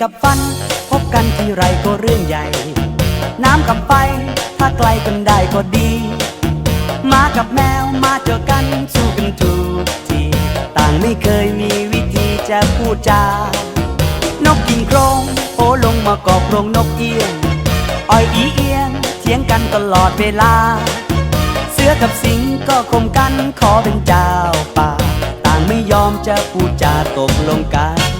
กับฟัน พบกันที่ไรก็เรื่องใหญ่ น้ำกับไฟ ถ้าไกลกันได้ก็ดี มากับแมวมาเจอกันสู้กันทุกทีต่างไม่เคยมีวิธีจะพูดจา นกกินโครงโผลงมากอบโครงนกเอี้ยงอ้อยอีเอียงเถียงกันตลอดเวลา เสือกับสิงก็คมกันขอเป็นเจ้าป่า ต่างไม่ยอมจะพูดจาตกลงกัน